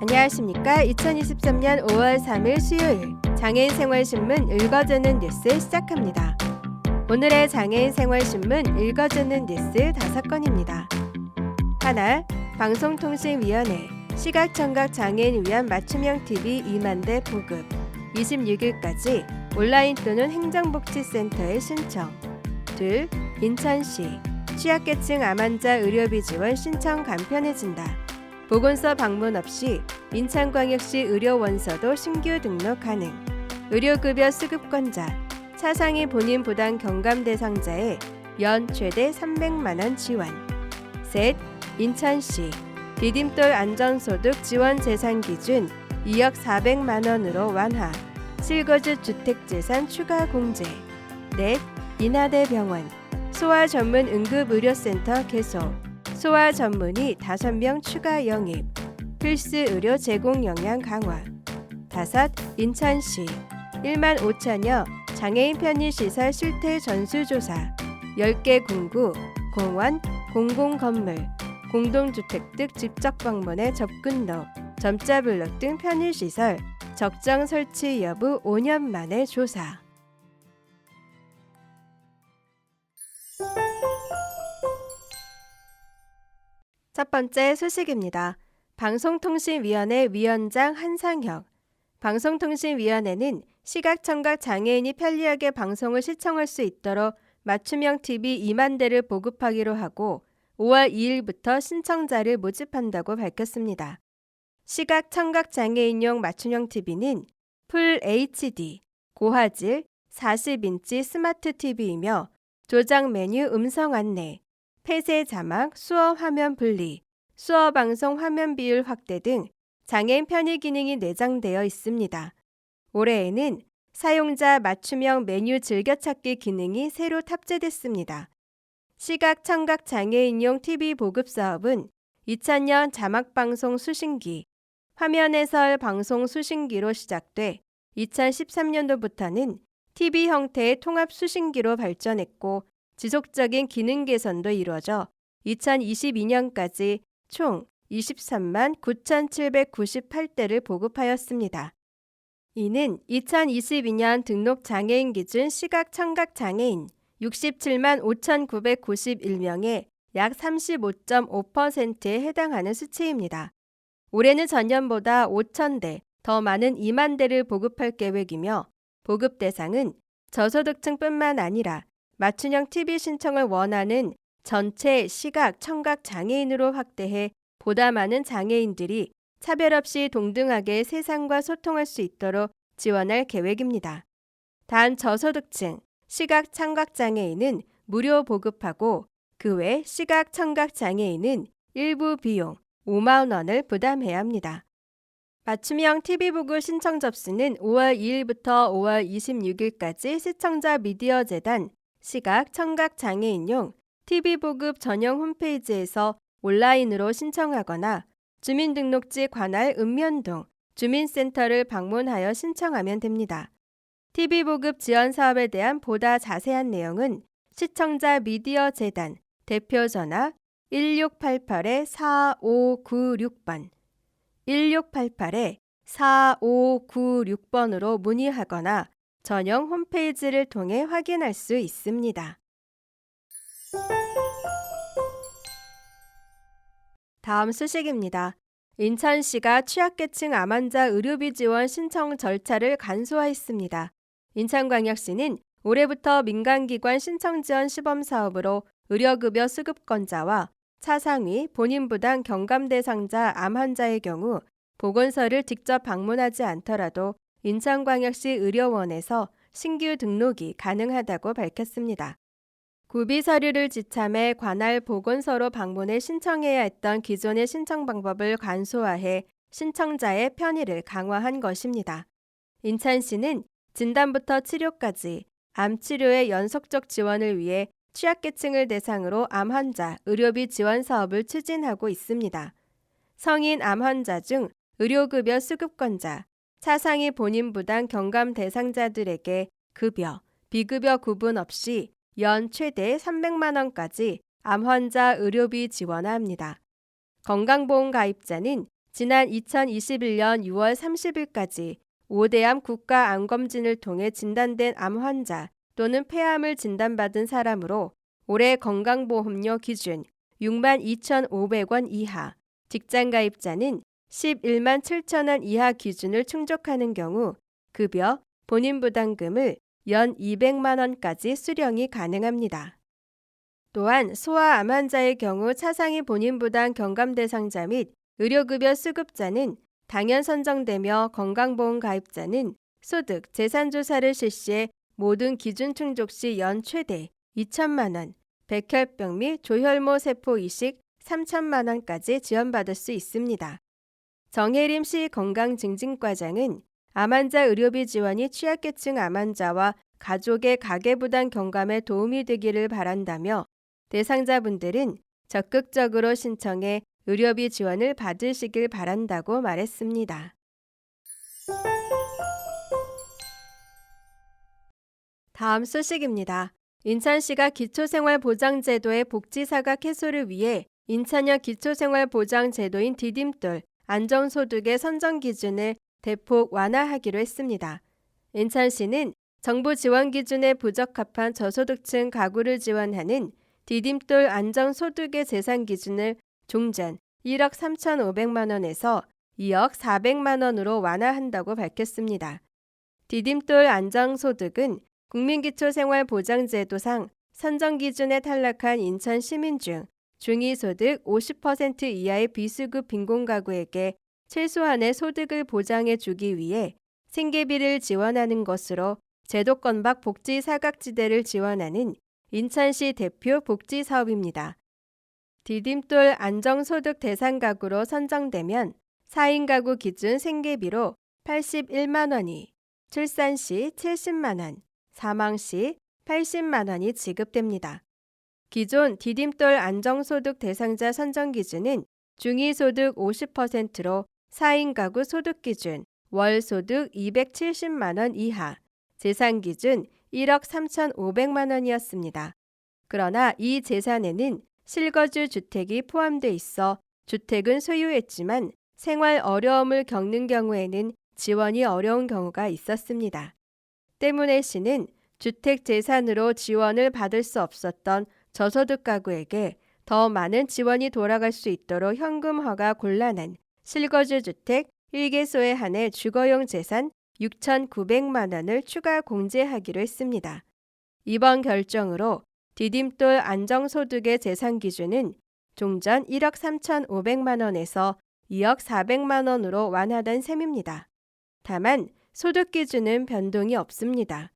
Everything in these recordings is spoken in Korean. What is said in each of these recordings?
안녕하십니까. 2023년 5월 3일 수요일 장애인 생활신문 읽어주는 뉴스 시작합니다. 오늘의 장애인 생활신문 읽어주는 뉴스 다섯 건입니다. 하나, 방송통신위원회 시각청각 장애인 위한 맞춤형 TV 2만 대 보급 26일까지 온라인 또는 행정복지센터에 신청 둘, 인천시 취약계층 암환자 의료비 지원 신청 간편해진다. 보건소 방문 없이 인천광역시 의료원서도 신규 등록 가능. 의료급여 수급권자, 차상위 본인 부담 경감 대상자에 연 최대 300만 원 지원. 셋, 인천시 디딤돌 안전소득 지원 재산 기준 2억 400만 원으로 완화. 실거주 주택 재산 추가 공제. 넷, 인하대 병원 소아 전문 응급 의료센터 개소. 소아 전문의 5명 추가 영입, 필수 의료 제공 역량 강화. 다섯, 인천시 1만 5천여 장애인 편의시설 실태 전수조사, 10개 공구, 공원, 공공건물, 공동주택 등 직접 방문의 접근로, 점자 블록 등 편의시설 적정 설치 여부 5년 만에 조사. 첫 번째 소식입니다. 방송통신위원회 위원장 한상혁. 방송통신위원회는 시각청각 장애인이 편리하게 방송을 시청할 수 있도록 맞춤형 TV 2만 대를 보급하기로 하고 5월 2일부터 신청자를 모집한다고 밝혔습니다. 시각 청각 장애인용 맞춤형 TV는 풀 HD, 고화질, 40인치 스마트 TV이며 조작 메뉴 음성 안내, 폐쇄 자막, 수어 화면 분리, 수어 방송 화면 비율 확대 등 장애인 편의 기능이 내장되어 있습니다. 올해에는 사용자 맞춤형 메뉴 즐겨찾기 기능이 새로 탑재됐습니다. 시각 청각 장애인용 TV 보급 사업은 2000년 자막 방송 수신기, 화면 해설 방송 수신기로 시작돼 2013년도부터는 TV 형태의 통합 수신기로 발전했고 지속적인 기능 개선도 이루어져 2022년까지 총 23만 9,798대를 보급하였습니다. 이는 2022년 등록 장애인 기준 시각 청각 장애인 67만 5,991명의 약 35.5%에 해당하는 수치입니다. 올해는 전년보다 5,000대 더 많은 2만 대를 보급할 계획이며 보급 대상은 저소득층뿐만 아니라 맞춤형 TV 신청을 원하는 전체 시각, 청각 장애인으로 확대해 보다 많은 장애인들이 차별 없이 동등하게 세상과 소통할 수 있도록 지원할 계획입니다. 단 저소득층, 시각, 청각 장애인은 무료 보급하고 그 외 시각, 청각 장애인은 일부 비용 5만 원을 부담해야 합니다. 맞춤형 TV 보급 신청 접수는 5월 2일부터 5월 26일까지 시청자 미디어 재단 시각 청각 장애인용 TV 보급 전용 홈페이지에서 온라인으로 신청하거나 주민등록지 관할 읍면동 주민센터를 방문하여 신청하면 됩니다. TV 보급 지원 사업에 대한 보다 자세한 내용은 시청자 미디어 재단 대표 전화 1688-4596번 1688-4596번으로 문의하거나 전용 홈페이지를 통해 확인할 수 있습니다. 다음 소식입니다. 인천시가 취약계층 암환자 의료비 지원 신청 절차를 간소화했습니다. 인천광역시는 올해부터 민간기관 신청 지원 시범 사업으로 의료급여 수급권자와 차상위 본인 부담 경감 대상자 암 환자의 경우 보건소를 직접 방문하지 않더라도 인천광역시 의료원에서 신규 등록이 가능하다고 밝혔습니다. 구비 서류를 지참해 관할 보건소로 방문해 신청해야 했던 기존의 신청 방법을 간소화해 신청자의 편의를 강화한 것입니다. 인천시는 진단부터 치료까지 암 치료의 연속적 지원을 위해 취약계층을 대상으로 암 환자 의료비 지원 사업을 추진하고 있습니다. 성인 암 환자 중 의료급여 수급권자, 차상위 본인 부담 경감 대상자들에게 급여, 비급여 구분 없이 연 최대 300만 원까지 암 환자 의료비 지원합니다. 건강보험 가입자는 지난 2021년 6월 30일까지 5대암 국가 암검진을 통해 진단된 암 환자 또는 폐암을 진단받은 사람으로 올해 건강보험료 기준 6만 2,500원 이하, 직장 가입자는 11만 7천 원 이하 기준을 충족하는 경우 급여, 본인 부담금을 연 200만 원까지 수령이 가능합니다. 또한 소아 암 환자의 경우 차상위 본인 부담 경감 대상자 및 의료급여 수급자는 당연 선정되며 건강보험 가입자는 소득, 재산 조사를 실시해 모든 기준 충족 시 연 최대 2천만 원, 백혈병 및 조혈모 세포 이식 3천만 원까지 지원받을 수 있습니다. 정혜림 시 건강증진과장은 암 환자 의료비 지원이 취약계층 암 환자와 가족의 가계부담 경감에 도움이 되기를 바란다며 대상자분들은 적극적으로 신청해 의료비 지원을 받으시길 바란다고 말했습니다. 다음 소식입니다. 인천시가 기초생활보장제도의 복지사각 해소를 위해 인천역 기초생활보장제도인 디딤돌 안정소득의 선정 기준을 대폭 완화하기로 했습니다. 인천시는 정부 지원 기준에 부적합한 저소득층 가구를 지원하는 디딤돌 안정소득의 재산 기준을 종전 1억 3,500만 원에서 2억 400만 원으로 완화한다고 밝혔습니다. 디딤돌 안정소득은 국민기초생활보장제도상 선정 기준에 탈락한 인천 시민 중 중위소득 50% 이하의 비수급 빈곤가구에게 최소한의 소득을 보장해 주기 위해 생계비를 지원하는 것으로 제도권 밖 복지 사각지대를 지원하는 인천시 대표 복지 사업입니다. 디딤돌 안정소득 대상 가구로 선정되면 4인 가구 기준 생계비로 81만 원이, 출산 시 70만 원, 사망 시 80만 원이 지급됩니다. 기존 디딤돌 안정소득 대상자 선정 기준은 중위소득 50%로 4인 가구 소득 기준 월 소득 270만 원 이하, 재산 기준 1억 3,500만 원이었습니다. 그러나 이 재산에는 실거주 주택이 포함돼 있어 주택은 소유했지만 생활 어려움을 겪는 경우에는 지원이 어려운 경우가 있었습니다. 때문에 시는 주택 재산으로 지원을 받을 수 없었던 저소득 가구에게 더 많은 지원이 돌아갈 수 있도록 현금화가 곤란한 실거주 주택 1개소에 한해 주거용 재산 6,900만 원을 추가 공제하기로 했습니다. 이번 결정으로 디딤돌 안정소득의 재산 기준은 종전 1억 3,500만 원에서 2억 400만 원으로 완화된 셈입니다. 다만 소득 기준은 변동이 없습니다.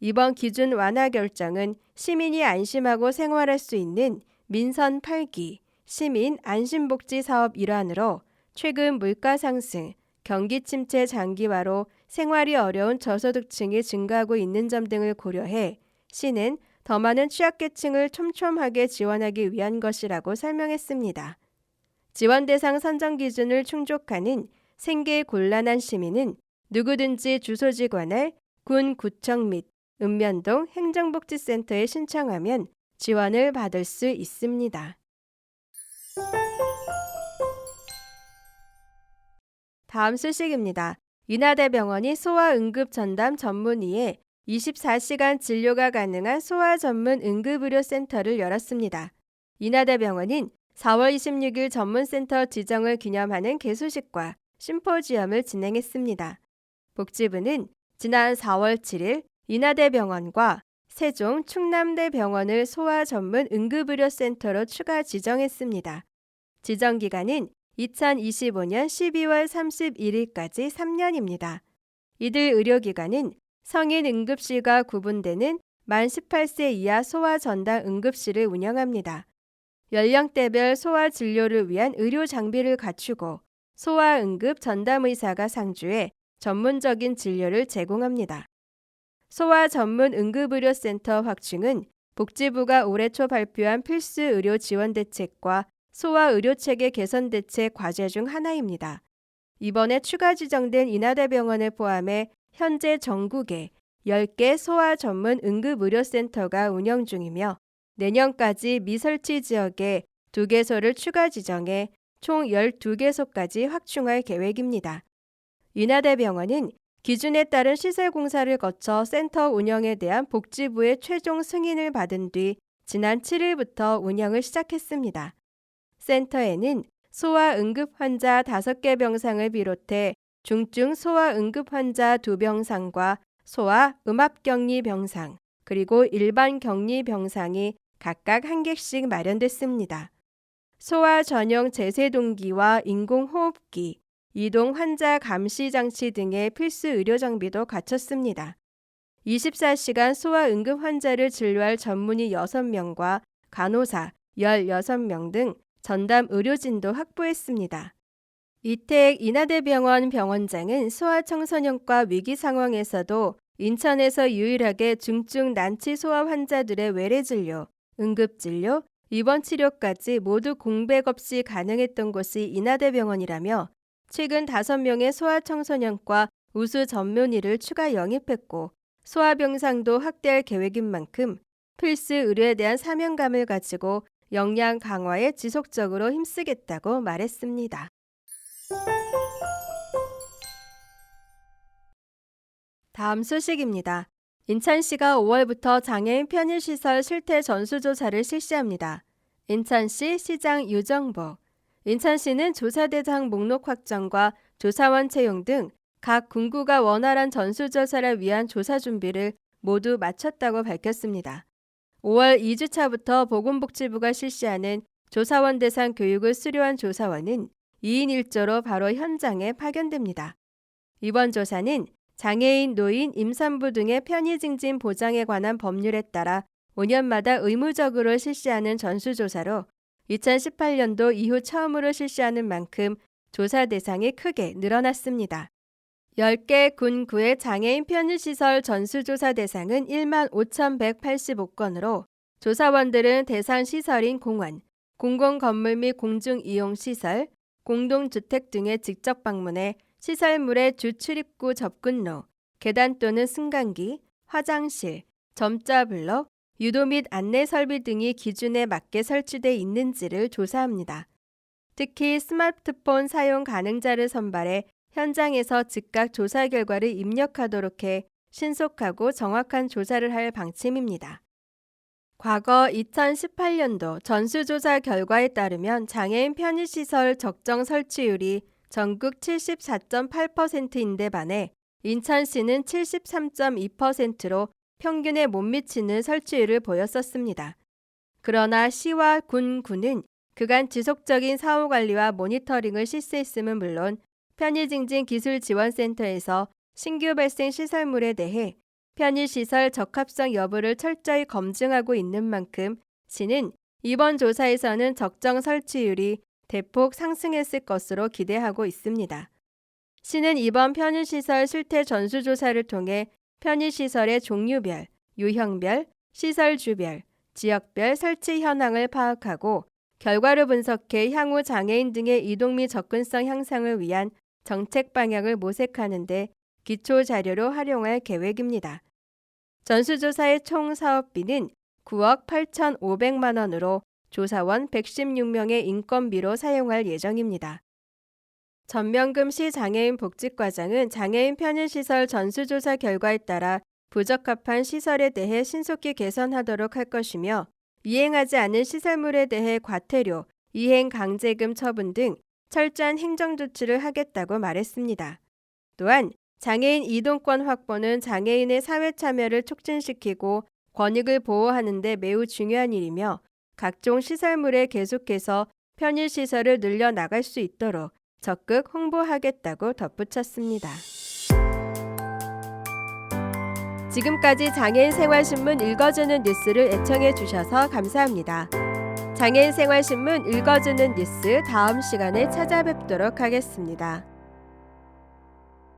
이번 기준 완화 결정은 시민이 안심하고 생활할 수 있는 민선 8기 시민 안심복지 사업 일환으로 최근 물가 상승, 경기 침체 장기화로 생활이 어려운 저소득층이 증가하고 있는 점 등을 고려해 시는 더 많은 취약계층을 촘촘하게 지원하기 위한 것이라고 설명했습니다. 지원 대상 선정 기준을 충족하는 생계 곤란한 시민은 누구든지 주소지 관할 군 구청 및 읍면동 행정복지센터에 신청하면 지원을 받을 수 있습니다. 다음 소식입니다. 인하대병원이 소아응급 전담 전문의에 24시간 진료가 가능한 소아 전문 응급의료 센터를 열었습니다. 인하대병원은 4월 26일 전문센터 지정을 기념하는 개소식과 심포지엄을 진행했습니다. 복지부는 지난 4월 7일 인하대병원과 세종 충남대병원을 소아 전문 응급의료센터로 추가 지정했습니다. 지정 기간은 2025년 12월 31일까지 3년입니다. 이들 의료기관은 성인 응급실과 구분되는 만 18세 이하 소아 전담 응급실을 운영합니다. 연령대별 소아 진료를 위한 의료 장비를 갖추고 소아 응급 전담 의사가 상주해 전문적인 진료를 제공합니다. 소아 전문 응급의료센터 확충은 복지부가 올해 초 발표한 필수 의료 지원 대책과 소아 의료 체계 개선 대책 과제 중 하나입니다. 이번에 추가 지정된 인하대병원을 포함해 현재 전국에 10개 소아 전문 응급의료센터가 운영 중이며 내년까지 미설치 지역에 2개소를 추가 지정해 총 12개소까지 확충할 계획입니다. 인하대병원은 기준에 따른 시설 공사를 거쳐 센터 운영에 대한 복지부의 최종 승인을 받은 뒤 지난 7일부터 운영을 시작했습니다. 센터에는 소아 응급 환자 5개 병상을 비롯해 중증 소아 응급 환자 2병상과 소아 음압 격리 병상, 그리고 일반 격리 병상이 각각 한 개씩 마련됐습니다. 소아 전용 제세동기와 인공호흡기, 이동 환자 감시 장치 등의 필수 의료 장비도 갖췄습니다. 24시간 소아 응급 환자를 진료할 전문의 6명과 간호사 16명 등 전담 의료진도 확보했습니다. 이택 인하대병원 병원장은 소아청소년과 위기 상황에서도 인천에서 유일하게 중증 난치 소아 환자들의 외래 진료, 응급 진료, 입원 치료까지 모두 공백 없이 가능했던 곳이 인하대병원이라며 최근 5명의 소아청소년과 우수 전문의를 추가 영입했고 소아병상도 확대할 계획인 만큼 필수 의료에 대한 사명감을 가지고 역량 강화에 지속적으로 힘쓰겠다고 말했습니다. 다음 소식입니다. 인천시가 5월부터 장애인 편의시설 실태 전수조사를 실시합니다. 인천시 시장 유정복 인천시는 조사 대상 목록 확정과 조사원 채용 등 각 군구가 원활한 전수조사를 위한 조사 준비를 모두 마쳤다고 밝혔습니다. 5월 2주차부터 보건복지부가 실시하는 조사원 대상 교육을 수료한 조사원은 2인 1조로 바로 현장에 파견됩니다. 이번 조사는 장애인, 노인, 임산부 등의 편의 증진 보장에 관한 법률에 따라 5년마다 의무적으로 실시하는 전수조사로 2018년도 이후 처음으로 실시하는 만큼 조사 대상이 크게 늘어났습니다. 10개 군구의 장애인 편의시설 전수조사 대상은 1만 5,185건으로 조사원들은 대상 시설인 공원, 공공건물 및 공중이용시설, 공동주택 등에 직접 방문해 시설물의 주 출입구 접근로, 계단 또는 승강기, 화장실, 점자 블록, 유도 및 안내 설비 등이 기준에 맞게 설치돼 있는지를 조사합니다. 특히 스마트폰 사용 가능자를 선발해 현장에서 즉각 조사 결과를 입력하도록 해 신속하고 정확한 조사를 할 방침입니다. 과거 2018년도 전수조사 결과에 따르면 장애인 편의시설 적정 설치율이 전국 74.8%인데 반해 인천시는 73.2%로 평균에 못 미치는 설치율을 보였었습니다. 그러나 시와 군, 구는 그간 지속적인 사후 관리와 모니터링을 실시했음은 물론 편의증진 기술지원센터에서 신규 발생 시설물에 대해 편의시설 적합성 여부를 철저히 검증하고 있는 만큼 시는 이번 조사에서는 적정 설치율이 대폭 상승했을 것으로 기대하고 있습니다. 시는 이번 편의시설 실태 전수조사를 통해 편의시설의 종류별, 유형별, 시설 주별, 지역별 설치 현황을 파악하고 결과를 분석해 향후 장애인 등의 이동 및 접근성 향상을 위한 정책 방향을 모색하는 데 기초 자료로 활용할 계획입니다. 전수조사의 총 사업비는 9억 8,500만 원으로 조사원 116명의 인건비로 사용할 예정입니다. 전명금 시 장애인 복지과장은 장애인 편의시설 전수조사 결과에 따라 부적합한 시설에 대해 신속히 개선하도록 할 것이며 이행하지 않은 시설물에 대해 과태료, 이행 강제금 처분 등 철저한 행정조치를 하겠다고 말했습니다. 또한 장애인 이동권 확보는 장애인의 사회 참여를 촉진시키고 권익을 보호하는 데 매우 중요한 일이며 각종 시설물에 계속해서 편의시설을 늘려 나갈 수 있도록 적극 홍보하겠다고 덧붙였습니다. 지금까지 장애인 생활신문 읽어주는 뉴스를 애청해 주셔서 감사합니다. 장애인 생활신문 읽어주는 뉴스 다음 시간에 찾아뵙도록 하겠습니다.